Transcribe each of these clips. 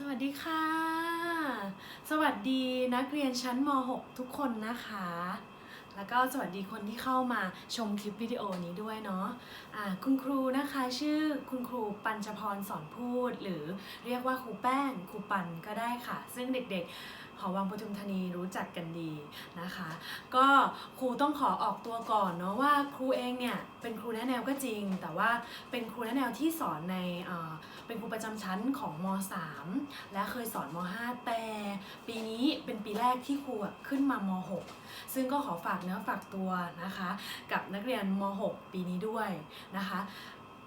สวัสดีค่ะ สวัสดีนักเรียนชั้นม .6 ทุกคนนะคะ แล้วก็สวัสดีคนที่เข้ามาชมคลิปวิดีโอนี้ด้วยเนาะะคุณครูนะคะชื่อคุณครูปัญจพรสอนพูด หรือเรียกว่าครูแป้งครูปันก็ได้ค่ะ ซึ่งเด็กๆ หอวังปทุมธานีรู้จักกันดีนะคะ ก็ครูต้องขอออกตัวก่อนเนาะว่าครูเองเนี่ยเป็นครูแนะแนวก็จริง แต่ว่าเป็นครูแนะแนวที่สอนในเเป็นครูประจำชั้นของม .3 และเคยสอนม .5 แต่ปีนี้เป็นปีแรกที่ครูขึ้นมาม .6 ซึ่งก็ขอฝากเนื้อฝากตัวนะคะ กับนักเรียนม .6 ปีนี้ด้วยนะคะ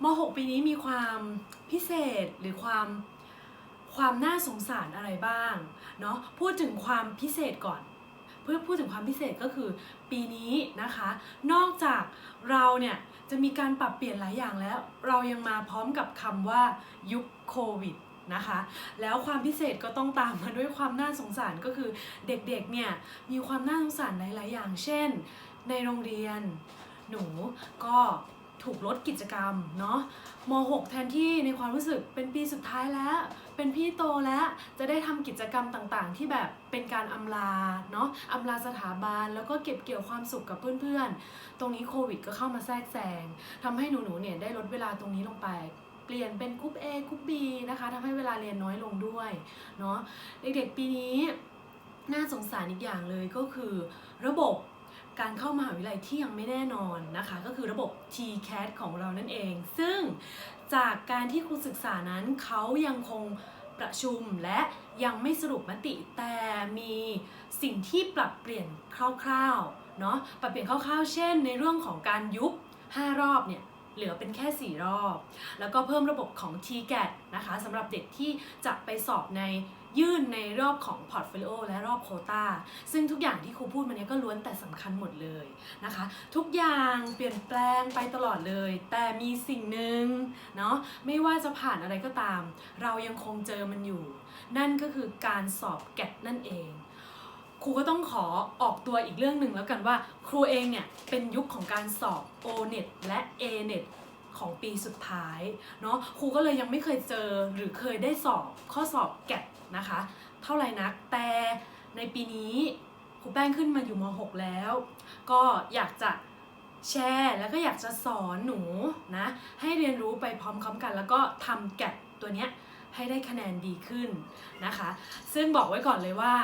ม .6 ปีนี้มีความพิเศษหรือความ ความน่าสงสารอะไรบ้างเนาะพูดถึงความพิเศษก่อนเพื่อพูดถึงความพิเศษก็คือปีนี้นะคะ นอกจากเราเนี่ยจะมีการปรับเปลี่ยนหลายอย่างแล้ว เรายังมาพร้อมกับคำว่ายุคโควิดนะคะ แล้วความพิเศษก็ต้องตามมาด้วยความน่าสงสารก็คือเด็กๆเนี่ยมีความน่าสงสารหลายๆอย่าง เช่น ในโรงเรียน หนูก็ ถูกลดกิจกรรมเนาะม .6 แทนที่ในความรู้สึกเป็นปีสุดท้ายแล้ว เป็นพี่โตแล้วจะได้ทำกิจกรรมต่างๆ ที่แบบเป็นการอำลาเนาะอำลาสถาบันแล้วก็เก็บเกี่ยวความสุขกับเพื่อนๆ ตรงนี้โควิดก็เข้ามาแทรกแซงทำให้หนูๆเนี่ยได้ลดเวลาตรงนี้ลงไปเปลี่ยนเป็นกรุ๊ป A กรุ๊ป B นะคะทำให้เวลาเรียนน้อยลงด้วยเนาะเด็กๆปีนี้น่าสงสารอีกอย่างเลยก็คือ ระบบ การเข้ามหาวิทยาลัยที่ยังไม่แน่นอนนะคะ ก็คือระบบ TCAT ของเรานั่นเอง ซึ่งจากการที่ครูศึกษานั้นเขายังคงประชุมและยังไม่สรุปมติแต่มีสิ่งที่ปรับเปลี่ยนคร่าวๆเนาะปรับเปลี่ยนคร่าวๆ เช่น ในเรื่องของการยุบ 5 รอบเนี่ยเหลือเป็นแค่ 4 รอบ แล้วก็เพิ่มระบบของ TCAT นะคะสำหรับเด็กที่จะไปสอบใน ยื่นในรอบของ Portfolio และรอบโคตาซึ่งทุกอย่างที่ครูพูดมาเนี้ยก็ล้วนแต่สำคัญหมดเลยนะคะ ทุกอย่างเปลี่ยนแปลงไปตลอดเลย แต่มีสิ่งหนึ่งเนาะไม่ว่าจะผ่านอะไรก็ตาม เรายังคงเจอมันอยู่ นั่นก็คือการสอบแกดนั่นเองครูก็ต้องขอออกตัวอีกเรื่องหนึ่งแล้วกันว่า ครูเองเนี่ยเป็นยุคของการสอบ O-NET และ A-NET ของปีสุดท้ายเนาะครูก็เลยยังไม่เคยเจอหรือเคยได้สอบข้อสอบแกด นะคะ เท่าไหร่นักแต่ในปีนี้ครูแป้งขึ้นมาอยู่ม .6 แล้ว ก็อยากจะแชร์แล้วก็อยากจะสอนหนูนะ ให้เรียนรู้ไปพร้อมๆกัน แล้วก็ทำแกดตัวเนี้ยให้ได้คะแนนดีขึ้นนะคะ ซึ่งบอกไว้ก่อนเลยว่า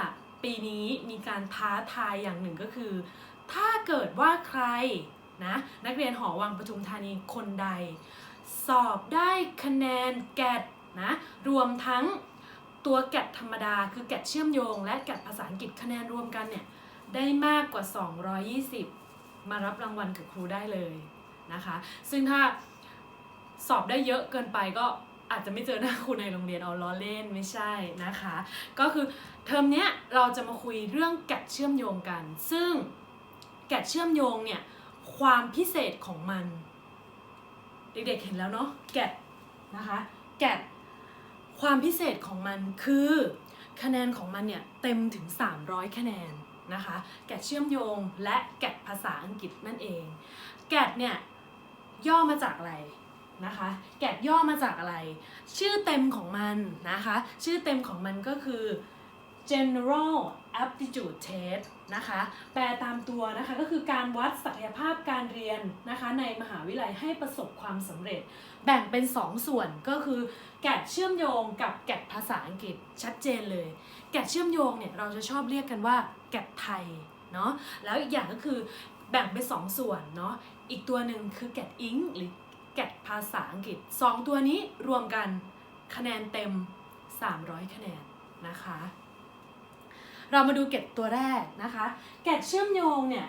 ปีนี้มีการท้าทายอย่างหนึ่งก็คือ ถ้าเกิดว่าใครนะนักเรียนหอวังปทุมธานีคนใด สอบได้คะแนนแกดนะรวมทั้ง ตัวแกดธรรมดาคือแกดเชื่อมโยง และแกดภาษาอังกฤษคะแนนรวมกันเนี่ยได้มากกว่า 220 มารับรางวัลกับครูได้เลยนะคะ ซึ่งถ้าสอบได้เยอะเกินไปก็อาจจะไม่เจอหน้าครูในโรงเรียนเอาล้อเล่นไม่ใช่นะคะ ก็คือเทอมนี้เราจะมาคุยเรื่องแกดเชื่อมโยงกัน ซึ่งแกดเชื่อมโยงเนี่ยความพิเศษของมัน เด็กๆเห็นแล้วเนาะแกดนะคะแกด ความพิเศษของมันคือคะแนนของมันเนี่ยเต็มถึง 300 คะแนนนะคะ แกดเชื่อมโยงและแกดภาษาอังกฤษนั่นเอง แกดเนี่ยย่อมาจากอะไรนะคะ แกดย่อมาจากอะไร ชื่อเต็มของมันนะคะ ชื่อเต็มของมันก็คือ general aptitude test นะคะ แปลตามตัวนะคะก็คือการวัดศักยภาพการเรียนนะคะในมหาวิทยาลัยให้ประสบความสำเร็จ แบ่งเป็น 2ส่วนก็คือ แกดเชื่อมโยงกับแกดภาษาอังกฤษชัดเจนเลย แกดเชื่อมโยงเนี่ยเราจะชอบเรียกกันว่า แกดไทยเนาะแล้วอีกอย่างก็คือแบ่งเป็น 2ส่วนเนาะอีกตัวหนึ่งคือแกดอิงหรือแกดภาษาอังกฤษ 2 ตัวนี้รวมกันคะแนนเต็ม 300 คะแนนนะคะ เรามาดูแกดตัวแรกนะคะแกดเชื่อมโยงเนี่ย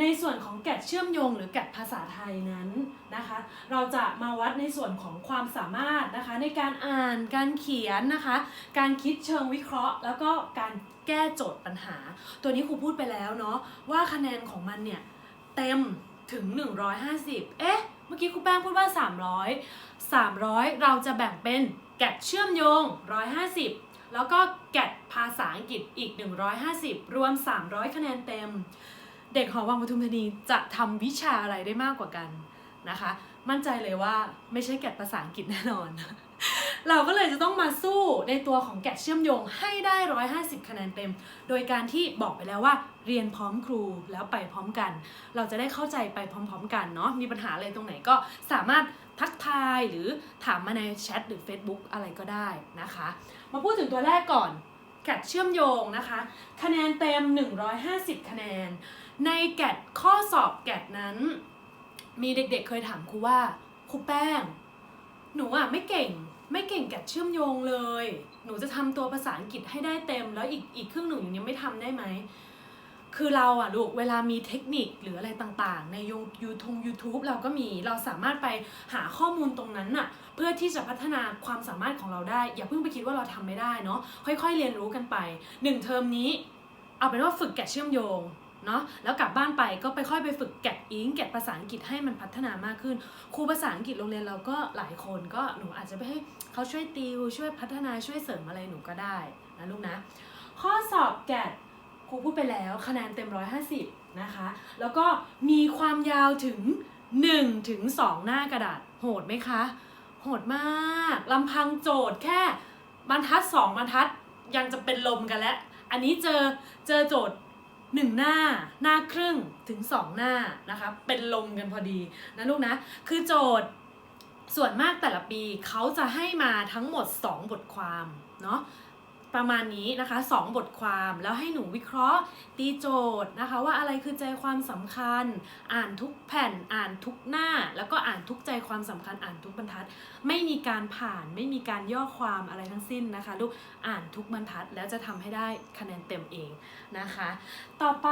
ในส่วนของแกดเชื่อมโยงหรือแกดภาษาไทยนั้นนะคะ เราจะมาวัดในส่วนของความสามารถนะคะ ในการอ่านการเขียนนะคะ การคิดเชิงวิเคราะห์ แล้วก็การแก้โจทย์ปัญหา ตัวนี้ครูพูดไปแล้วเนาะว่าคะแนนของมันเนี่ยเต็มถึง 150 เอ๊ะ เมื่อกี้ครูแป้งพูดว่า 300 300 เราจะแบ่งเป็นแกดเชื่อมโยง 150 แล้วก็แกด ภาษาอังกฤษอีก 150 รวม 300 คะแนนเต็ม เด็กหอวังปทุมธานีจะทำวิชาอะไรได้มากกว่ากันนะคะ มั่นใจเลยว่าไม่ใช่แกดภาษาอังกฤษแน่นอน เราก็เลยจะต้องมาสู้ในตัวของแกดเชื่อมโยงให้ได้ 150 คะแนนเต็ม โดยการที่บอกไปแล้วว่าเรียนพร้อมครูแล้วไปพร้อมกัน เราจะได้เข้าใจไปพร้อม ๆ กันเนาะ มีปัญหาอะไรตรงไหนก็สามารถทักทายหรือถามมาในแชทหรือ Facebook อะไรก็ได้นะคะ มาพูดถึงตัวแรกก่อน แกดเชื่อมโยงนะคะ คะแนนเต็ม 150 คะแนน ในแกดข้อสอบแกดนั้น มีเด็กๆเคยถามครูว่าครูแป้ง หนูอะไม่เก่งไม่เก่งแกดเชื่อมโยงเลย หนูจะทำตัวภาษาอังกฤษให้ได้เต็ม แล้วอีกอีกครึ่งหนึ่งอย่างนี้ไม่ทำได้ไหม คือเราอะลูกเวลามีเทคนิคหรืออะไรต่างๆ ในยูยูทง YouTube เราก็มีเราสามารถไปหาข้อมูลตรงนั้นน่ะเพื่อที่จะพัฒนาความสามารถของเราได้ อย่าเพิ่งไปคิดว่าเราทำไม่ได้เนาะค่อยๆ เรียนรู้กันไปหนึ่งเทอมนี้ เอาเป็นว่าฝึกแกะเชื่อมโยงเนาะแล้วกลับบ้านไปก็ไปค่อยไปฝึกแกะอิงแกะภาษาอังกฤษให้มันพัฒนามากขึ้น ครูภาษาอังกฤษโรงเรียนเราก็หลายคนก็หนูอาจจะไปให้เขาช่วยติวช่วยพัฒนาช่วยเสริมอะไรหนูก็ได้นะลูกนะ ข้อสอบแกะ รูพูดไปแล้วคะแนนเต็ม 150 นะคะ แล้วก็มีความยาวถึง 1 ถึง 2 หน้ากระดาษ โหดไหมคะ โหดมากลำพังโจทย์แค่บรรทัด 2 บรรทัดยังจะเป็นลมกันแล้ว อันนี้เจอเจอโจทย์1หน้าหน้าครึ่งถึง2หน้านะคะเป็นลมกันพอดีนะลูกนะคือโจทย์ส่วนมากแต่ละปีเขาจะให้มาทั้งหมด 2 บทความเนาะ ประมาณนี้นะคะ 2 บทความแล้วให้หนูวิเคราะห์ตีโจทย์นะคะ ว่าอะไรคือใจความสำคัญ อ่านทุกแผ่นอ่านทุกหน้า แล้วก็อ่านทุกใจความสำคัญอ่านทุกบรรทัด ไม่มีการผ่านไม่มีการย่อความอะไรทั้งสิ้นนะคะลูกอ่านทุกบรรทัดแล้วจะทำให้ได้คะแนนเต็มเองนะคะ ต่อไป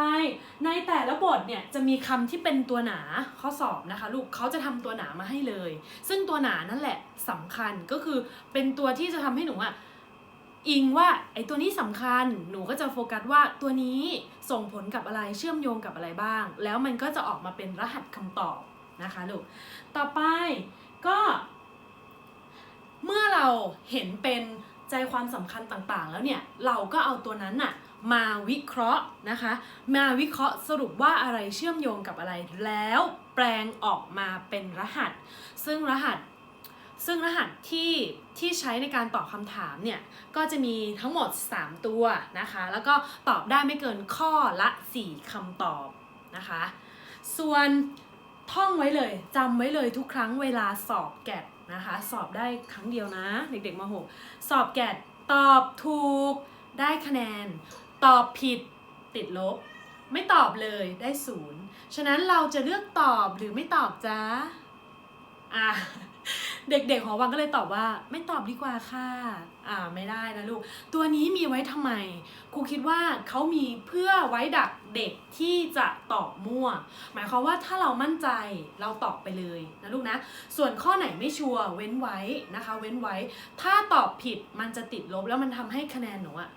ในแต่ละบทเนี่ยจะมีคำที่เป็นตัวหนาข้อสอบนะคะ ลูกเขาจะทำตัวหนามาให้เลย ซึ่งตัวหนานั่นแหละสำคัญก็คือเป็นตัวที่จะทำให้หนูอะ อิงว่าไอ้ตัวนี้สำคัญหนูก็จะโฟกัสว่าตัวนี้ส่งผลกับอะไรเชื่อมโยงกับอะไรบ้าง แล้วมันก็จะออกมาเป็นรหัสคำตอบนะคะลูกต่อไปก็ เมื่อเราเห็นเป็นใจความสำคัญต่างๆ แล้วเนี่ยเราก็เอาตัวนั้นน่ะมาวิเคราะห์นะคะ มาวิเคราะห์สรุปว่าอะไรเชื่อมโยงกับอะไรแล้วแปลงออกมาเป็นรหัส ซึ่งรหัส ซึ่งรหัสที่ที่ใช้ในการตอบคำถามเนี่ยก็จะมีทั้งหมด 3 ตัวนะคะ แล้วก็ตอบได้ไม่เกินข้อละ 4คำตอบนะคะ ส่วนท่องไว้เลยจำไว้เลยทุกครั้งเวลาสอบแกดนะคะ สอบได้ครั้งเดียวนะเด็กๆม .6 สอบแกดตอบถูกได้คะแนน ตอบผิดติดลบ ไม่ตอบเลยได้ศูนย์ฉะนั้นเราจะเลือกตอบหรือไม่ตอบจ้าอะ เด็กๆหอวังก็เลยตอบว่า ไม่ตอบดีกว่าค่ะ อ่าไม่ได้นะลูก ตัวนี้มีไว้ทำไม ครูคิดว่าเขามีเพื่อไว้ดักเด็กที่จะตอบมั่ว หมายความว่าถ้าเรามั่นใจเราตอบไปเลยนะลูกนะ ส่วนข้อไหนไม่ชัวร์เว้นไว้นะคะ เว้นไว้ ถ้าตอบผิดมันจะติดลบแล้วมันทำให้คะแนนหนูอะ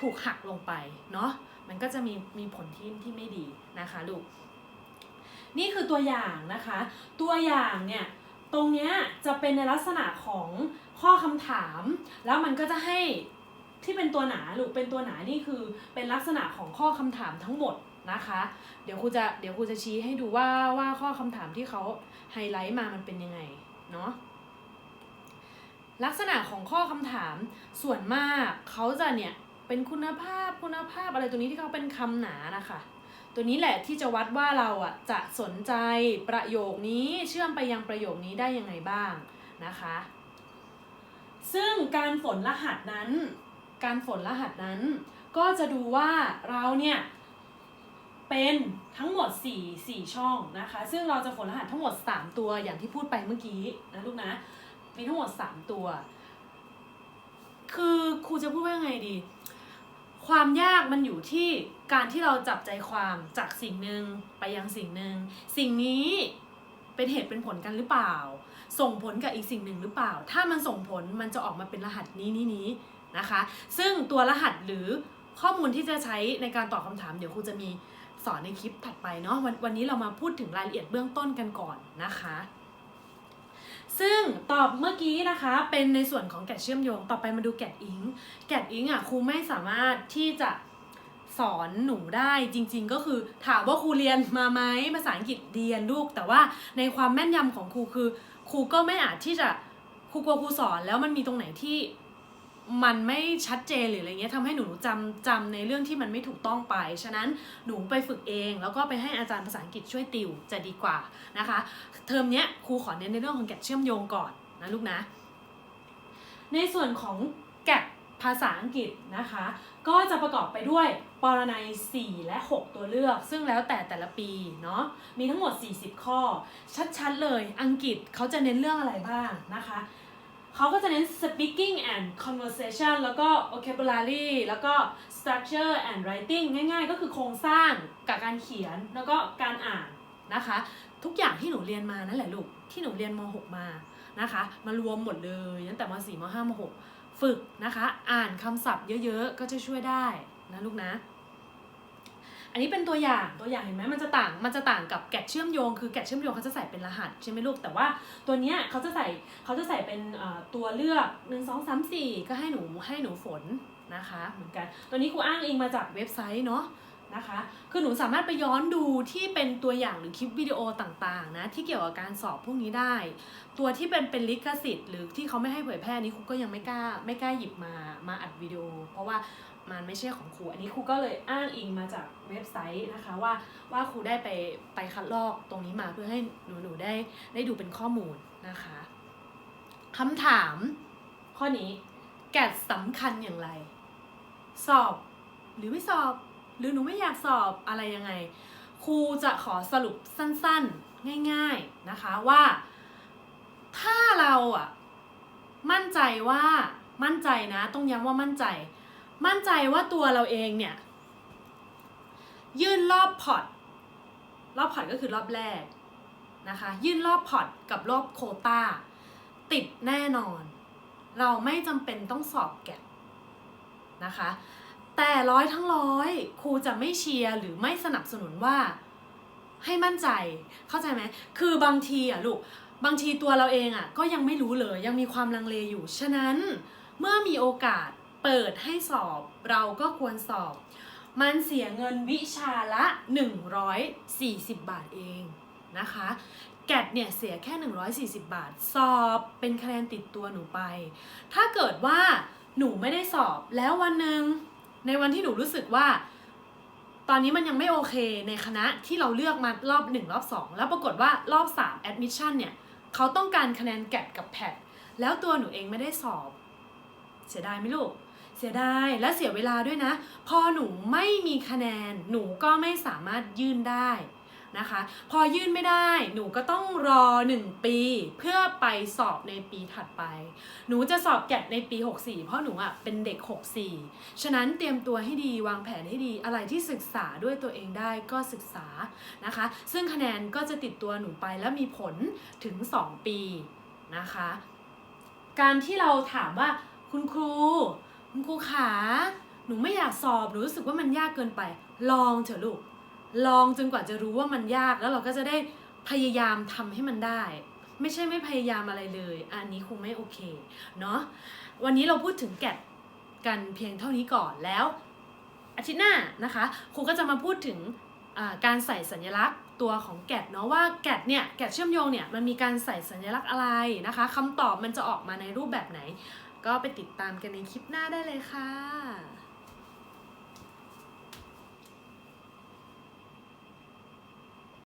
ถูกหักลงไปเนาะ มันก็จะมีมีผลที่ที่ไม่ดีนะคะลูก นี่คือตัวอย่างนะคะ ตัวอย่างเนี่ย ตรงเนี้ยจะเป็นในลักษณะของข้อคำถาม แล้วมันก็จะให้ที่เป็นตัวหนาลูกเป็นตัวหนานี่คือเป็นลักษณะของข้อคำถามทั้งหมดนะคะ เดี๋ยวครูจะเดี๋ยวครูจะชี้ให้ดูว่าว่าข้อคำถามที่เขาไฮไลท์มามันเป็นยังไงเนาะลักษณะของข้อคำถามส่วนมากเขาจะเนี่ยเป็นคุณภาพคุณภาพอะไรตัวนี้ที่เขาเป็นคำหนานะคะ ตัวนี้แหละที่จะวัดว่าเราอะจะสนใจประโยคนี้เชื่อมไปยังประโยคนี้ได้ยังไงบ้างนะคะ ซึ่งการฝนรหัสนั้น การฝนรหัสนั้น ก็จะดูว่าเราเนี่ยเป็นทั้งหมด 4 4 ช่องนะคะ ซึ่งเราจะฝนรหัสทั้งหมด 3 ตัวอย่างที่พูดไปเมื่อกี้นะลูกนะมีทั้งหมด 3 ตัว คือครูจะพูดว่าไงดี ความยากมันอยู่ที่การที่เราจับใจความจากสิ่งหนึ่งไปยังสิ่งหนึ่งสิ่งนี้เป็นเหตุเป็นผลกันหรือเปล่า ส่งผลกับอีกสิ่งหนึ่งหรือเปล่า ถ้ามันส่งผลมันจะออกมาเป็นรหัสนี้นี้นี้นะคะ ซึ่งตัวรหัสหรือข้อมูลที่จะใช้ในการตอบคำถามเดี๋ยวครูจะมีสอนในคลิปถัดไปเนาะวันวันนี้เรามาพูดถึงรายละเอียดเบื้องต้นกันก่อนนะคะ ซึ่งตอบเมื่อกี้นะคะเป็นในส่วนของแกะเชื่อมโยง ต่อไปมาดูแกะอิง แกะอิงอะครูไม่สามารถที่จะสอนหนูได้จริงๆก็คือถามว่าครูเรียนมาไหมภาษาอังกฤษเรียนลูก แต่ว่าในความแม่นยำของครูคือ ครูก็ไม่อาจที่จะครูกลัวครูสอนแล้วมันมีตรงไหนที่ มันไม่ชัดเจนหรืออะไรเงี้ยทำให้หนูจำจำในเรื่องที่มันไม่ถูกต้องไป ฉะนั้นหนูไปฝึกเอง แล้วก็ไปให้อาจารย์ภาษาอังกฤษช่วยติวจะดีกว่านะคะ เทอมเนี้ยครูขอเน้นในเรื่องของแกะเชื่อมโยงก่อนนะลูกนะ ในส่วนของแกะภาษาอังกฤษนะคะ ก็จะประกอบไปด้วยปรนัย 4 และ 6 ตัวเลือก ซึ่งแล้วแต่แต่ละปีเนาะมีทั้งหมด 40 ข้อ ชัดๆเลยอังกฤษเขาจะเน้นเรื่องอะไรบ้างนะคะ เขาก็จะเน้น speaking and conversation แล้วก็ vocabulary แล้วก็ structure and writing ง่ายๆ ก็คือโครงสร้างกับการเขียนแล้วก็การอ่านนะคะ ทุกอย่างที่หนูเรียนมานั่นแหละลูก ที่หนูเรียนม .6 มานะคะ มารวมหมดเลยตั้งแต่ม .4 ม .5 ม .6 ฝึกนะคะ อ่านคำศัพท์เยอะๆ ก็จะช่วยได้นะลูกนะ อันนี้เป็นตัวอย่างตัวอย่างเห็นไหมมันจะต่างมันจะต่างกับแกะเชื่อมโยงคือแกะเชื่อมโยงเขาจะใส่เป็นรหัสใช่ไหมลูกแต่ว่าตัวเนี้ยเขาจะใส่เขาจะใส่เป็นตัวเลือก 1 2 3 4 ก็ให้หนูให้หนูฝนนะคะเหมือนกันตัวนี้ครูอ้างอิงมาจากเว็บไซต์เนาะ นะคะ คือหนูสามารถไปย้อนดูที่เป็นตัวอย่างหรือคลิปวิดีโอต่างๆนะที่เกี่ยวกับการสอบพวกนี้ได้ ตัวที่เป็นเป็นลิขสิทธิ์หรือที่เขาไม่ให้เผยแพร่นี้ครูก็ยังไม่กล้าไม่กล้าหยิบมามาอัดวิดีโอ เพราะว่ามันไม่ใช่ของครู อันนี้ครูก็เลยอ้างอิงมาจากเว็บไซต์นะคะว่าว่าครูได้ไปไปคัดลอกตรงนี้มาเพื่อให้หนูหนูได้ได้ดูเป็นข้อมูลนะคะคำถามข้อนี้แกดสำคัญอย่างไร สอบหรือไม่สอบ หรือหนูไม่อยากสอบอะไรยังไง ครูจะขอสรุปสั้นๆ ง่ายๆนะคะว่า ถ้าเราอะมั่นใจว่ามั่นใจนะ ต้องย้ำว่ามั่นใจ มั่นใจว่าตัวเราเองเนี่ย ยื่นรอบพอร์ตรอบพอร์ตก็คือรอบแรกนะคะ ยื่นรอบพอร์ตกับรอบโคตาติดแน่นอน เราไม่จำเป็นต้องสอบแกะนะคะ แต่ร้อยทั้งร้อยครูจะไม่เชียร์หรือไม่สนับสนุนว่าให้มั่นใจเข้าใจไหมคือบางทีอะลูกบางทีตัวเราเองอะก็ยังไม่รู้เลยยังมีความลังเลอยู่ ฉะนั้นเมื่อมีโอกาสเปิดให้สอบเราก็ควรสอบ มันเสียเงินวิชาละ 140 บาทเองนะคะแกดเนี่ยเสียแค่ 140 บาท สอบเป็นคะแนนติดตัวหนูไป ถ้าเกิดว่าหนูไม่ได้สอบแล้ววันหนึ่ง ในวันที่หนูรู้สึกว่า ตอนนี้มันยังไม่โอเคในคณะที่เราเลือกมารอบ 1 รอบ 2 แล้วปรากฏว่ารอบ 3 admission เนี่ยเขาต้องการคะแนนแกดกับแพดแล้วตัวหนูเองไม่ได้สอบ เสียดายไหมลูก เสียดายและเสียเวลาด้วยนะ พอหนูไม่มีคะแนนหนูก็ไม่สามารถยื่นได้ นะคะ พอยื่นไม่ได้หนูก็ต้องรอ 1 ปี เพื่อไปสอบในปีถัดไป หนูจะสอบแกดในปี 64 เพราะหนูอะเป็นเด็ก 64 ฉะนั้นเตรียมตัวให้ดีวางแผนให้ดีอะไรที่ศึกษาด้วยตัวเองได้ก็ศึกษานะคะ ซึ่งคะแนนก็จะติดตัวหนูไปแล้วมีผลถึง 2 ปีนะคะ การที่เราถามว่าคุณครู คุณครูขาหนูไม่อยากสอบหนูรู้สึกว่ามันยากเกินไป ลองเถอะลูก ลองจนกว่าจะรู้ว่ามันยากแล้วเราก็จะได้พยายามทำให้มันได้ ไม่ใช่ไม่พยายามอะไรเลย อันนี้คงไม่โอเคเนาะวันนี้เราพูดถึงแกดกันเพียงเท่านี้ก่อนแล้ว อาทิตย์หน้านะคะครูก็จะมาพูดถึงการใส่สัญลักษณ์ตัวของแกดเนาะว่าแกดเนี่ยแกดเชื่อมโยงเนี่ยมันมีการใส่สัญลักษณ์อะไรนะคะคำตอบมันจะออกมาในรูปแบบไหน ก็ไปติดตามกันในคลิปหน้าได้เลยค่ะ